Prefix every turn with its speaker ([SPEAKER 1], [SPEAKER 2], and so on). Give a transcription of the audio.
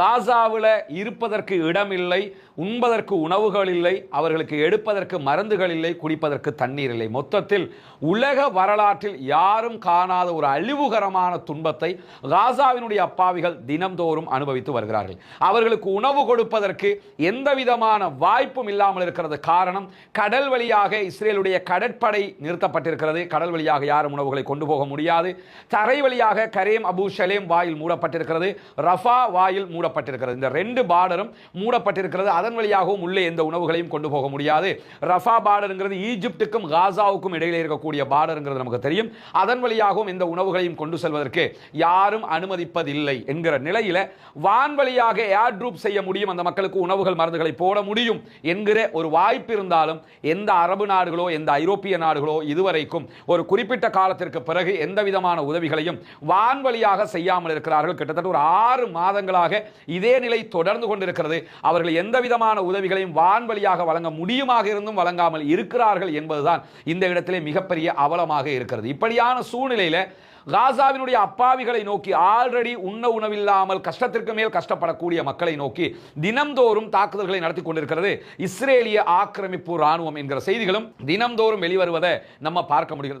[SPEAKER 1] காசாவில் இருப்பதற்கு இல்லை உண்பதற்கு உணவுகள் இல்லை அவர்களுக்கு எடுப்பதற்கு மருந்துகள் இல்லை குடிப்பதற்கு தண்ணீர் இல்லை. மொத்தத்தில் உலக வரலாற்றில் யாரும் காணாத ஒரு அழிவுகரமான துன்பத்தை காசாவினுடைய அப்பாவிகள் தினம்தோறும் அனுபவித்து வருகிறார்கள். அவர்களுக்கு உணவு கொடுப்பதற்கு எந்த விதமான வாய்ப்பும் இல்லாமல் இருக்கிறது. காரணம் கடல் வழியாக இஸ்ரேலுடைய கடற்படை நிறுத்தப்பட்டிருக்கிறது. கடல் வழியாக யாரும் உணவுகளை கொண்டு போக முடியாது. தரை வழியாக கரேம் அபு ஷலேம் வாயில் மூடப்பட்டிருக்கிறது. ரஃபா வாயில் மூடப்பட்டிருக்கிறது. இந்த ரெண்டு பார்டரும் மூடப்பட்டிருக்கிறது. அதன் வழியாகவும் உள்ளே எந்த உணவுகளையும் கொண்டு போக முடியாது. ரஃபா பார்டருங்கிறது ஈஜிப்டுக்கும் காசாவுக்கும் இடையிலே இருக்கக்கூடிய பார்டருங்கிறது நமக்கு தெரியும். அதன் வழியாகவும் எந்த உணவுகளையும் கொண்டு செல்வதற்கு யாரும் அனுமதிப்பதில்லை என்கிற நிலையில் வான்வழியாக ஏர்ட்ரூப் ஏர் ட்ரூப் செய்ய முடியும். அந்த மக்களுக்கு உணவுகள் மருந்துகளை போட முடியும் என்கிற ஒரு வாய்ப்பு இருந்தாலும் எந்த அரபு நாடுகளோ எந்த ஐரோப்பிய நாடுகளோ இதுவரைக்கும் ஒரு குறிப்பிட்ட காலத்திற்கு பிறகு எந்த விதமான உதவிகளையும் வான்வழியாக செய்யாமல் இருக்கிறார்கள். கிட்டத்தட்ட ஒரு ஆறு மாதங்களாக இதே நிலை தொடர்ந்து கொண்டிருக்கிறது. அவர்கள் எந்த விதமான உதவிகளையும் வான்வழியாக வழங்க முடியுமாக இருந்தும் வழங்காமல் இருக்கிறார்கள் என்பதுதான் இந்த இடத்திலே மிகப்பெரிய அவலமாக இருக்கிறது. இப்படியான சூழ்நிலையில் காசாவினுடைய அப்பாவிகளை நோக்கி ஆல்ரெடி உண்ண உணவில்லாமல் கஷ்டத்திற்கு மேல் கஷ்டப்படக்கூடிய மக்களை நோக்கி தினம்தோறும் தாக்குதல்களை நடத்தி கொண்டிருக்கிறது. இஸ்ரேலிய ஆக்கிரமிப்பு ராணுவம் என்கிற செய்திகளும் தினம்தோறும் வெளிவருவதை நம்ம பார்க்க முடிகிறது.